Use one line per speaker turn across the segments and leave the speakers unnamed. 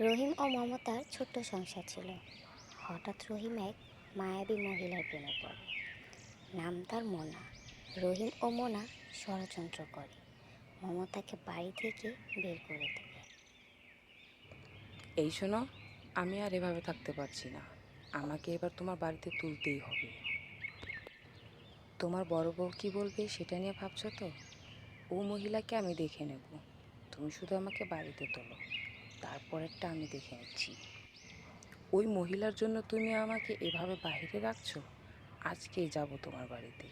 রহিম ও মমতার ছোট্ট সংসার ছিল। হঠাৎ রহিম এক মায়াবী মহিলার প্রেমে পড়ে নাম তার মোনা। রহিম ও মোনা ষড়যন্ত্র করে। মমতাকে বাড়ি থেকে বের করে দেবে।
এই শোনো, আমি আর এভাবে থাকতে পারছি না। আমাকে এবার তোমার বাড়িতে তুলতেই হবে। তোমার বড় বউ কী বলবে সেটা নিয়ে ভাবছ তো? ও মহিলাকে আমি দেখে নেব। তুমি শুধু আমাকে বাড়িতে তোলো। তারপরেরটা আমি দেখে নিচ্ছি। ওই মহিলার জন্য তুমি আমাকে এভাবে বাইরে রাখছো? আজকেই যাব তোমার বাড়িতে।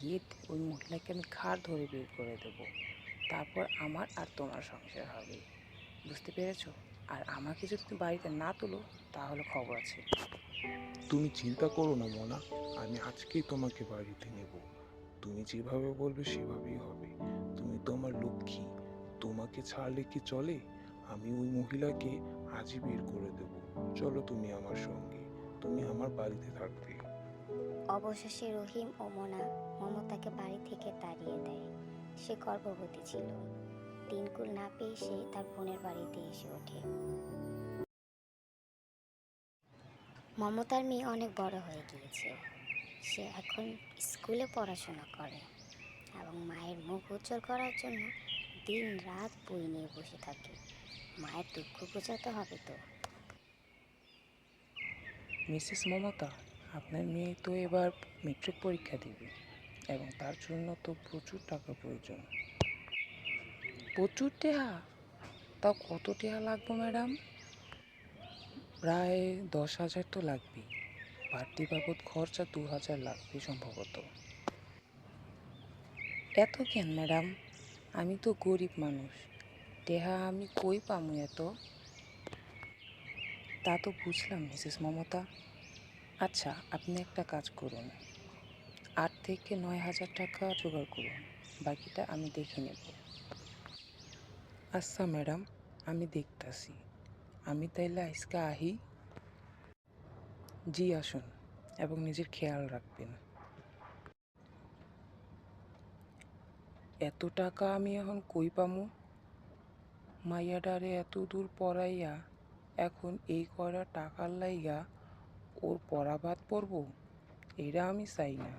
গিয়ে ওই মহিলাকে আমি ঘাড় ধরে বের করে দেবো। তারপর আমার আর তোমার সংসার হবে। বুঝতে পেরেছ? আর আমাকে যদি তুমি বাড়িতে না তোলো, তাহলে খবর আছে।
তুমি চিন্তা করো না, মনা। আমি আজকেই তোমাকে বাড়িতে নেব। তুমি যেভাবে বলবে সেভাবেই হবে। তুমি তো আমার লক্ষ্মী। তোমাকে ছাড়লে কি চলে? আমি ওই মহিলাকে আজই বের করে দেব। চলো তুমি আমার সঙ্গে। তুমি আমার বাড়িতে থাকবে।
অবশেষে রহিম ও মোনা মমতাকে বাড়ি থেকে তাড়িয়ে দেয়। সে গর্ভবতী ছিল। দিনকুল না পেয়ে সে তার বোনের বাড়িতে এসে ওঠে। মমতার মেয়ে অনেক বড় হয়ে গিয়েছে। সে এখন স্কুলে পড়াশোনা করে এবং মায়ের মুখ উজ্জ্বল করার জন্য দিন রাত বই নিয়ে বসে থাকে। মায়ের দুঃখ বোঝাতে হবে তো।
মিসেস মমতা, আপনার মেয়ে তো এবার মেট্রিক পরীক্ষা দেবে এবং তার জন্য তো প্রচুর টাকা প্রয়োজন। প্রচুর টেহা? তাও কত টেহা লাগবে ম্যাডাম? প্রায় দশ হাজার তো লাগবেই। বাড়তি বাবদ খরচা দু হাজার লাগবে সম্ভবত। এত কেন ম্যাডাম? আমি তো গরিব মানুষ। টেহা আমি কই পামু এত? তা তো বুঝলাম, মিসেস মমতা। আচ্ছা আপনি একটা কাজ করুন। আট থেকে নয় হাজার টাকা জোগাড় করুন। বাকিটা আমি দেখে নেব। আচ্ছা ম্যাডাম, আমি দেখতাছি। আমি তাইলে আজকে আহি জি আসুন এবং নিজের খেয়াল রাখবেন। এত টাকা আমি এখন কই পামু? মাইয়াডারে এত দূর পড়াইয়া এখন এই কয়টা টাকার লাইগা ওর পড়া বাদ পড়ব এটা আমি চাই না।